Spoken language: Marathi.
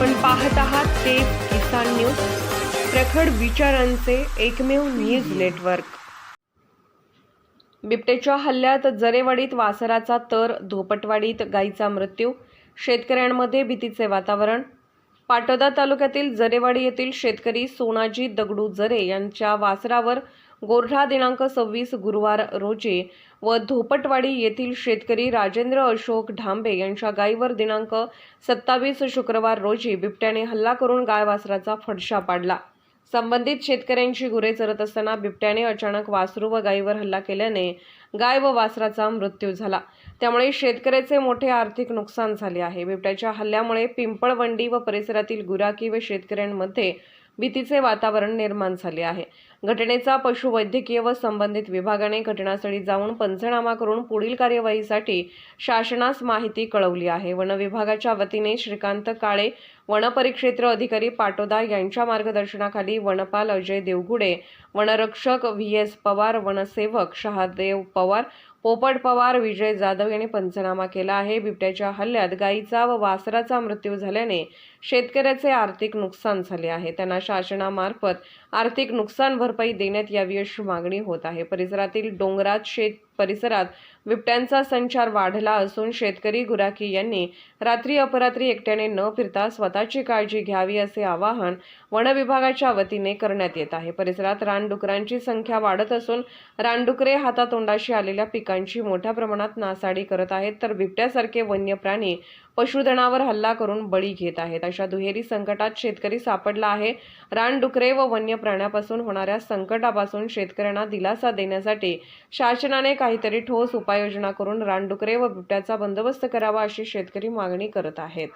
आपण पाहत आहात ते किसान न्यूज प्रखड विचारांचे एकमेव न्यूज नेटवर्क. बिबटेच्या हल्ल्यात जरेवाडीत वासराचा तर धोपटवाडीत गायीचा मृत्यू शेतकऱ्यांमध्ये भीतीचे वातावरण. पाटोदा तालुक्यातील जरेवाडी येथील शेतकरी सोनाजी दगडू जरे यांच्या वासरावर गोरठा दिनांक सव्वीस गुरुवार रोजी व धोपटवाडी येथील शेतकरी राजेंद्र अशोक ढांबे यांच्या गायीवर दिनांक सत्तावीस शुक्रवार रोजी बिबट्याने हल्ला करून गाय वासराचा फडशा पाडला. संबंधित शेतकऱ्यांची गुरे चरत असताना बिबट्याने अचानक वासरू व गायीवर हल्ला केल्याने गाय व वासराचा मृत्यू झाला. त्यामुळे शेतकऱ्याचे मोठे आर्थिक नुकसान झाले आहे. बिबट्याच्या हल्ल्यामुळे पिंपळवंडी व परिसरातील गुराकी व शेतकऱ्यांमध्ये भीतीचे वातावरण निर्माण झाले आहे. घटनेचा पशुवैद्यकीय व संबंधित विभागाने घटनास्थळी जाऊन पंचनामा करून पुढील कार्यवाहीसाठी शासनास माहिती कळवली आहे. वन विभागाच्या वतीने श्रीकांत काळे वनपरिक्षेत्र अधिकारी पाटोदा यांच्या मार्गदर्शनाखाली वनपाल अजय देवगुडे वनरक्षक व्ही एस पवार वनसेवक शहादेव पवार पोपट पवार विजय जाधव यांनी पंचनामा केला आहे. बिबट्याच्या हल्ल्यात गायीचा व वासराचा मृत्यू झाल्याने शेतकऱ्याचे आर्थिक नुकसान झाले आहे. त्यांना शासनामार्फत आर्थिक नुकसान भरपाई देण्यात यावी अशी मागणी होत आहे. परिसरातील डोंगरात शेत परिसरात बिबट्यांचा संचार वाढला असून शेतकरी गुराखी यांनी रात्री अपरात्री एकट्याने न फिरता स्वतःची काळजी घ्यावी असे आवाहन वन विभागाच्या वतीने करण्यात येत आहे. परिसरात रानडुकरांची संख्या वाढत असून रानडुकरे हातातोंडाशी आलेल्या पिकांची मोठ्या प्रमाणात नासाडी करत आहेत तर बिबट्यासारखे वन्य प्राणी पशुधनावर हल्ला करून बळी घेत आहेत. अशा दुहेरी संकटात शेतकरी सापडला आहे. रानडुकरे व वन्य प्राण्यापासून होणाऱ्या संकटापासून शेतकऱ्यांना दिलासा देण्यासाठी शासनाने काहीतरी ठोस उपाययोजना करून रानडुकरे व बिबट्याचा बंदोबस्त करावा अशी शेतकरी मागणी करत आहेत.